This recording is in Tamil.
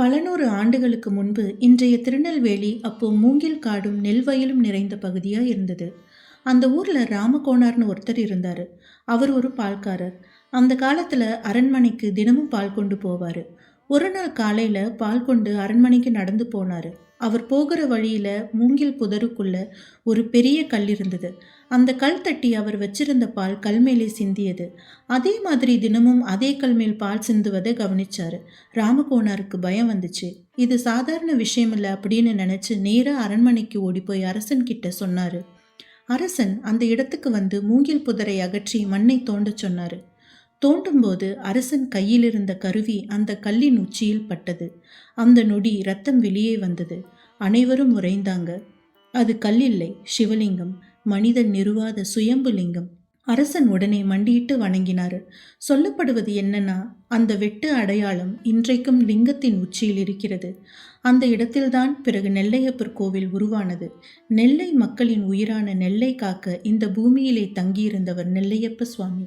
பல நூறு ஆண்டுகளுக்கு முன்பு இன்றைய திருநெல்வேலி அப்போ மூங்கில் காடும் நெல் வயலும் நிறைந்த பகுதியாக இருந்தது. அந்த ஊரில் ராமகோணார்னு ஒருத்தர் இருந்தார். அவர் ஒரு பால்காரர். அந்த காலத்தில் அரண்மனைக்கு தினமும் பால் கொண்டு போவார். ஒரு நாள் காலையில் பால் கொண்டு அரண்மனைக்கு நடந்து போனார். அவர் போகிற வழியில் மூங்கில் புதருக்குள்ள ஒரு பெரிய கல் இருந்தது. அந்த கல் தட்டி அவர் வச்சிருந்த பால் கல் மேலே சிந்தியது. அதே மாதிரி தினமும் அதே கல் மேல் பால் சிந்துவதை கவனிச்சாரு. ராமகோணாருக்கு பயம் வந்துச்சு. இது சாதாரண விஷயம் இல்லை அப்படின்னு நினைச்சு நேராக அரண்மனைக்கு ஓடி போய் அரசன் கிட்ட சொன்னாரு. அரசன் அந்த இடத்துக்கு வந்து மூங்கில் புதரை அகற்றி மண்ணை தோண்டச் சொன்னாரு. தோண்டும்போது அரசன் கையிலிருந்த கருவி அந்த கல்லின் உச்சியில் பட்டது. அந்த நொடி ரத்தம் வெளியே வந்தது. அனைவரும் உறைந்தாங்க. அது கல்லில்லை சிவலிங்கம் மனிதன் நிறுவாத சுயம்புலிங்கம் அரசன் உடனே மண்டியிட்டு வணங்கினார். சொல்லப்படுவது என்னன்னா அந்த வெட்டு அடையாளம் இன்றைக்கும் லிங்கத்தின் உச்சியில் இருக்கிறது. அந்த இடத்தில்தான் பிறகு நெல்லையப்பர் கோவில் உருவானது. நெல்லை மக்களின் உயிரான நெல்லை காக்க இந்த பூமியிலே தங்கியிருந்தவர் நெல்லையப்ப சுவாமி.